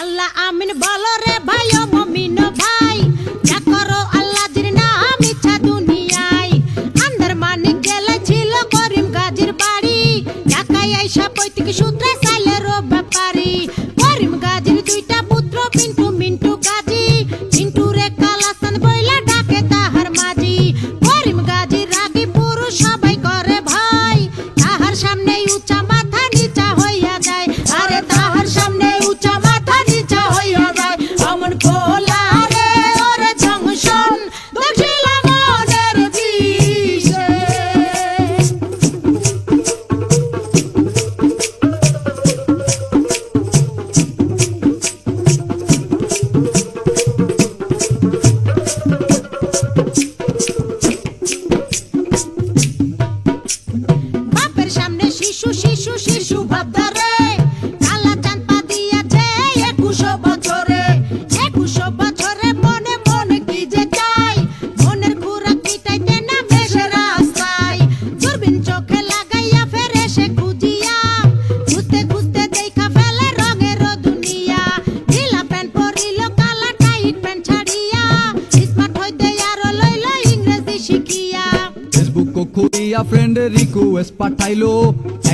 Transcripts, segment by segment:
আল্লাহ আমিন বলো রে ভাই, ও মমিন ভাই। যা করো আল্লাহ দিন না আমি ইচ্ছা দুনিয়ায়। আন্দার মানিক গেলে ছিল করিম গাজির বাড়ি। ঢাকায় আইসা পৈতৃক সূত্রে রো ব্যাপারী। করিম গাজির দুইটা পুত্র পিন্টু মনে মনে কি যে চাই? সে খুঁজিয়া, খুঁজতে খুঁজতে দেখা ফেলে রঙের দুনিয়া। ঢিলা প্যান্ট পরিল, কালা টাইট ছাড়িয়া, স্মার্ট হইতে আরও লইল ইংরেজি শিখিয়া। ফেসবুক খুলিয়া ফ্রেন্ড রিকোয়েস্ট পাঠাইলো।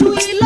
চান্দে